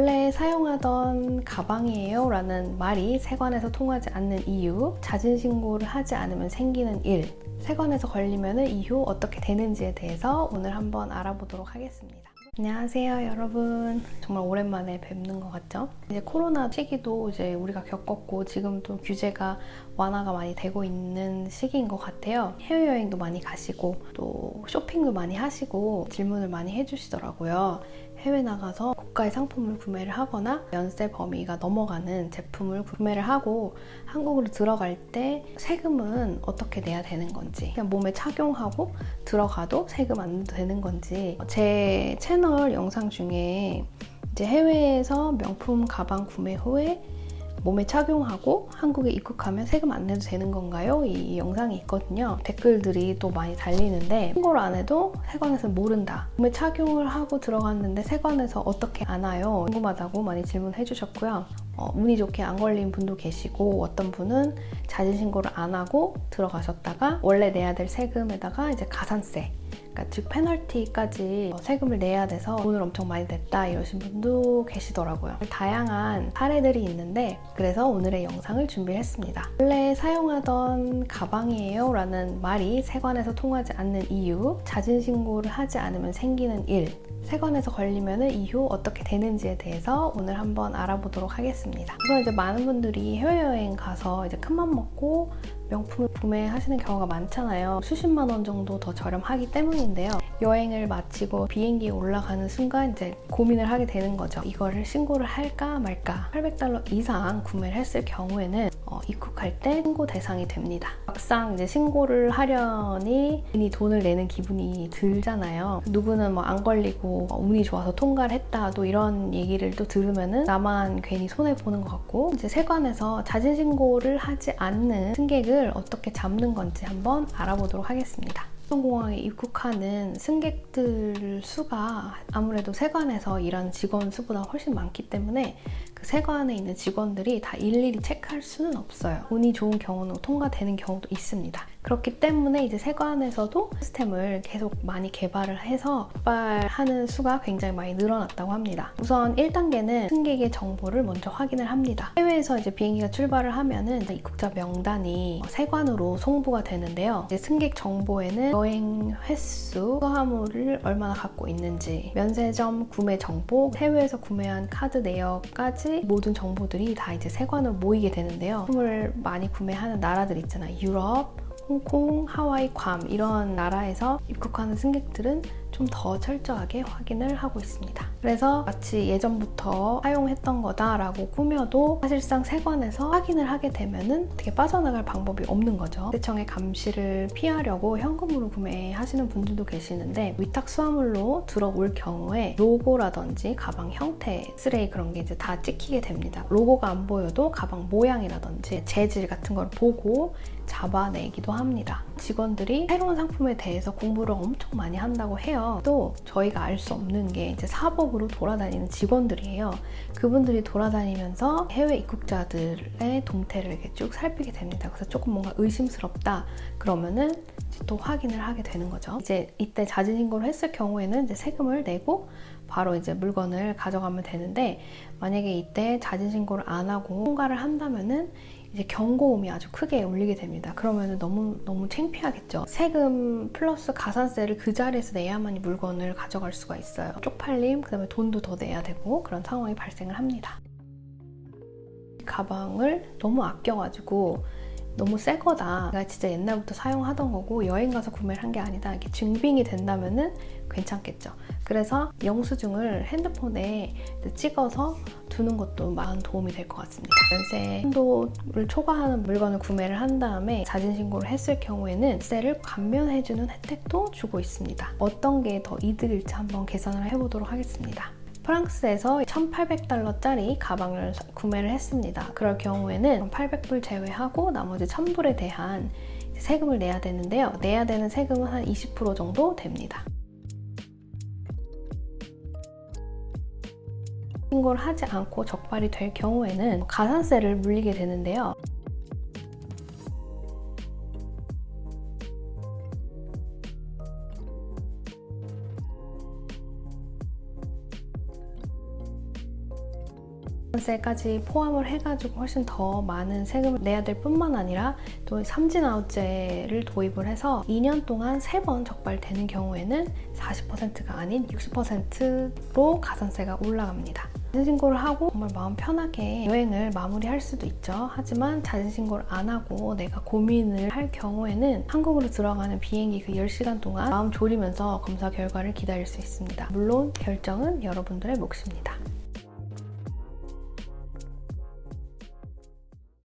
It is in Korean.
원래 사용하던 가방이에요 라는 말이 세관에서 통하지 않는 이유, 자진 신고를 하지 않으면 생기는 일, 세관에서 걸리면 이후 어떻게 되는지에 대해서 오늘 한번 알아보도록 하겠습니다. 안녕하세요, 여러분. 정말 오랜만에 뵙는 것 같죠? 이제 코로나 시기도 이제 우리가 겪었고 지금도 규제가 완화가 많이 되고 있는 시기인 것 같아요. 해외여행도 많이 가시고 또 쇼핑도 많이 하시고 질문을 많이 해주시더라고요. 해외 나가서 고가의 상품을 구매를 하거나 연세 범위가 넘어가는 제품을 구매를 하고 한국으로 들어갈 때 세금은 어떻게 내야 되는 건지 그냥 몸에 착용하고 들어가도 세금 안 내도 되는 건지. 제 채널 영상 중에 이제 해외에서 명품 가방 구매 후에 몸에 착용하고 한국에 입국하면 세금 안 내도 되는 건가요? 이 영상이 있거든요. 댓글들이 또 많이 달리는데 신고를 안 해도 세관에서 모른다. 몸에 착용을 하고 들어갔는데 세관에서 어떻게 아나요? 궁금하다고 많이 질문해 주셨고요. 어, 운이 좋게 안 걸린 분도 계시고 어떤 분은 자진 신고를 안 하고 들어가셨다가 원래 내야 될 세금에다가 이제 가산세 그러니까 즉 페널티까지 세금을 내야 돼서 돈을 엄청 많이 냈다 이러신 분도 계시더라고요. 다양한 사례들이 있는데 그래서 오늘의 영상을 준비했습니다. 원래 사용하던 가방이에요 라는 말이 세관에서 통하지 않는 이유, 자진 신고를 하지 않으면 생기는 일, 세관에서 걸리면 이후 어떻게 되는지에 대해서 오늘 한번 알아보도록 하겠습니다. 우선 이제 많은 분들이 해외여행 가서 이제 큰맘 먹고 명품을 구매하시는 경우가 많잖아요. 수십만 원 정도 더 저렴하기 때문인데요. 여행을 마치고 비행기에 올라가는 순간 이제 고민을 하게 되는 거죠. 이거를 신고를 할까 말까. 800달러 이상 구매를 했을 경우에는 어, 입국할 때 신고 대상이 됩니다. 막상 이제 신고를 하려니 괜히 돈을 내는 기분이 들잖아요. 누구는 뭐 안 걸리고 어, 운이 좋아서 통과를 했다 또 이런 얘기를 또 들으면은 나만 괜히 손해 보는 것 같고 이제 세관에서 자진 신고를 하지 않는 승객을 어떻게 잡는 건지 한번 알아보도록 하겠습니다. 공항에 입국하는 승객들 수가 아무래도 세관에서 일하는 직원 수보다 훨씬 많기 때문에 그 세관에 있는 직원들이 다 일일이 체크할 수는 없어요. 운이 좋은 경우는 통과되는 경우도 있습니다. 그렇기 때문에 이제 세관에서도 시스템을 계속 많이 개발을 해서 발하는 수가 굉장히 많이 늘어났다고 합니다. 우선 1단계는 승객의 정보를 먼저 확인을 합니다. 해외에서 이제 비행기가 출발을 하면은 입국자 명단이 세관으로 송부가 되는데요. 이제 승객 정보에는 여행 횟수, 수화물을 얼마나 갖고 있는지, 면세점 구매 정보, 해외에서 구매한 카드 내역까지 모든 정보들이 다 이제 세관으로 모이게 되는데요. 선물 많이 구매하는 나라들 있잖아요. 유럽, 홍콩, 하와이, 괌 이런 나라에서 입국하는 승객들은 좀 더 철저하게 확인을 하고 있습니다. 그래서 마치 예전부터 사용했던 거다라고 꾸며도 사실상 세관에서 확인을 하게 되면은 어떻게 빠져나갈 방법이 없는 거죠. 세청의 감시를 피하려고 현금으로 구매하시는 분들도 계시는데 위탁 수화물로 들어올 경우에 로고라든지 가방 형태, 스레이 그런 게 이제 다 찍히게 됩니다. 로고가 안 보여도 가방 모양이라든지 재질 같은 걸 보고 잡아내기도 합니다. 직원들이 새로운 상품에 대해서 공부를 엄청 많이 한다고 해요. 또 저희가 알 수 없는 게 이제 사복으로 돌아다니는 직원들이에요. 그분들이 돌아다니면서 해외 입국자들의 동태를 이렇게 쭉 살피게 됩니다. 그래서 조금 뭔가 의심스럽다 그러면은 또 확인을 하게 되는 거죠. 이제 이때 자진 신고를 했을 경우에는 이제 세금을 내고 바로 이제 물건을 가져가면 되는데 만약에 이때 자진 신고를 안 하고 통과를 한다면은 이제 경고음이 아주 크게 울리게 됩니다. 그러면 너무 너무 창피하겠죠. 세금 플러스 가산세를 그 자리에서 내야만 이 물건을 가져갈 수가 있어요. 쪽팔림, 그다음에 돈도 더 내야 되고 그런 상황이 발생을 합니다. 가방을 너무 아껴가지고 너무 새 거다. 내가 진짜 옛날부터 사용하던 거고 여행 가서 구매를 한 게 아니다. 이렇게 증빙이 된다면은 괜찮겠죠. 그래서 영수증을 핸드폰에 찍어서 두는 것도 많은 도움이 될 것 같습니다. 연세 한도를 초과하는 물건을 구매를 한 다음에 자진 신고를 했을 경우에는 세를 감면해주는 혜택도 주고 있습니다. 어떤 게 더 이득일지 한번 계산을 해보도록 하겠습니다. 프랑스에서 1,800달러짜리 가방을 구매를 했습니다. 그럴 경우에는 800불 제외하고 나머지 1,000불에 대한 세금을 내야 되는데요. 내야 되는 세금은 한 20% 정도 됩니다. 신고를 하지 않고 적발이 될 경우에는 가산세를 물리게 되는데요. 세까지 포함을 해가지고 훨씬 더 많은 세금을 내야 될 뿐만 아니라 또 삼진아웃제를 도입을 해서 2년 동안 3번 적발되는 경우에는 40%가 아닌 60%로 가산세가 올라갑니다. 자진신고를 하고 정말 마음 편하게 여행을 마무리할 수도 있죠. 하지만 자진신고를 안 하고 내가 고민을 할 경우에는 한국으로 들어가는 비행기 그 10시간 동안 마음 졸이면서 검사 결과를 기다릴 수 있습니다. 물론 결정은 여러분들의 몫입니다.